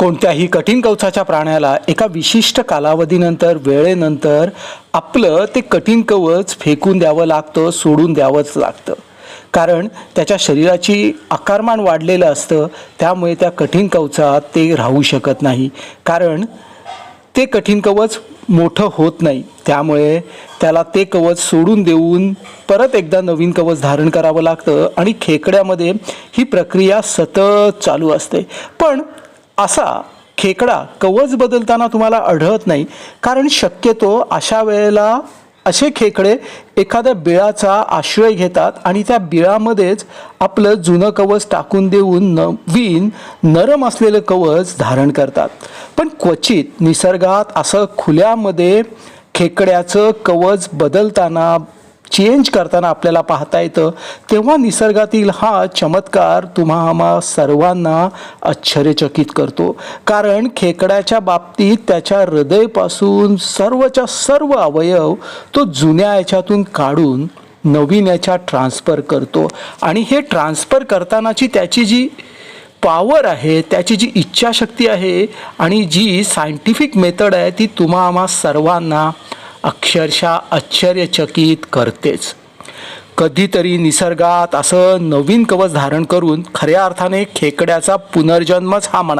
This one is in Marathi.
कोणत्याही कठीण कवचाच्या प्राण्याला एका विशिष्ट कालावधीनंतर वेळेनंतर आपलं ते कठीण कवच फेकून द्यावं लागतं सोडून द्यावंच लागतं. कारण त्याच्या शरीराची आकारमान वाढलेलं असतं त्यामुळे त्या कठीण कवचात ते राहू शकत नाही. कारण ते कठीण कवच मोठं होत नाही. त्यामुळे त्याला ते कवच सोडून देऊन परत एकदा नवीन कवच धारण करावं लागतं आणि खेकड्यामध्ये ही प्रक्रिया सतत चालू असते. पण असा खेकडा कवच बदलताना तुम्हाला आढळत नाही. कारण शक्यतो अशा वेळेला असे खेकडे एखाद्या बिळाचा आश्रय घेतात आणि त्या बिळामध्येच आपलं जुनं कवच टाकून देऊन नवीन नरम असलेलं कवच धारण करतात. पण क्वचित निसर्गात असं खुल्यामध्ये खेकड्याचं कवच बदलताना चेंज करताना आपल्याला पाहता येतं तेव्हा निसर्गातील हा चमत्कार तुम्हा आम्हा सर्वांना आश्चर्यचकित करतो. कारण खेकड्याच्या बाबतीत त्याच्या हृदयपासून सर्वच्या सर्व अवयव तो जुन्या याच्यातून काढून नवीन याच्या ट्रान्सफर करतो. आणि हे ट्रान्सफर करतानाची त्याची जी पॉवर आहे त्याची जी इच्छाशक्ती आहे आणि जी सायंटिफिक मेथड आहे ती तुम्हा आम्हा सर्वांना अक्षरशः आश्चर्यचकित करतेच. कधीतरी निसर्गात असं नवीन कवच धारण करून खऱ्या अर्थाने खेकड्याचा पुनर्जन्मच हा म्हणा